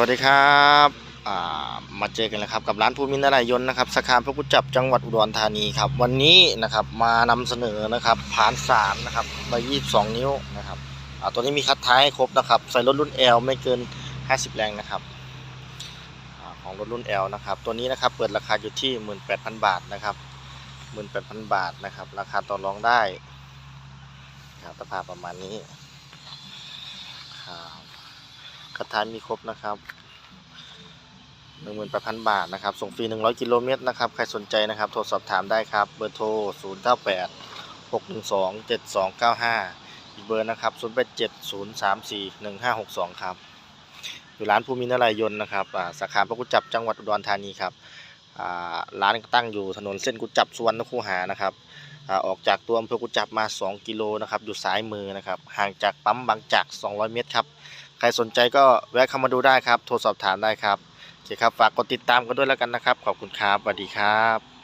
วัสดีครับมาเจอกันแล้วครับกับร้านภูมินทรายยนต์นะครับสาขาพระกุจับจังหวัดอุดรธานีครับ วันนี้นะครับมานำเสนอนะครับผ่านสารนะครับใบยี่สองนิ้วนะครับตัวนี้มีคัดท้ายครบนะครับ ใส่รถรุ่น L ไม่เกิน 50 แรงนะครับอของรถรุ่น L นะครับ ตัวนี้นะครับเปิดราคาอยู่ที่ 18,000 บาทนะครับ 18,000 บาทนะครับ ราคาต่อรองได้ครับสภาพประมาณนี้ครับ คัดท้ายมีครบนะครับหนึ่งหมื่นแปดพันบาทนะครับ ส่งฟรีหนึ่งร้อยกิโลเมตรนะครับ ใครสนใจนะครับ โทรสอบถามได้ครับ เบอร์โทรศูนย์เก้าแปดหกหนึ่งสองเจ็ดสองเก้าห้าอีกเบอร์นะครับศูนย์แปดเจ็ดศูนย์สามสี่หนึ่งห้าหกสองครับ อยู่ร้านภูมินารายยนต์นะครับสาขาพระกุจับจังหวัดอุดรธานีครับร้านตั้งอยู่ถนนเส้นกุจับสุวรรณคูหานะครับอออกจากตัวอำเภอกุจับมา 2 กิโลนะครับ อยู่ซ้ายมือนะครับ ห่างจากปั๊มบางจาก 200 เมตรครับ ใครสนใจก็แวะเข้ามาดูได้ครับ โทรสอบถามได้ครับโอเคครับ ฝากกดติดตามกันด้วยแล้วกันนะครับ ขอบคุณครับสวัสดีครับ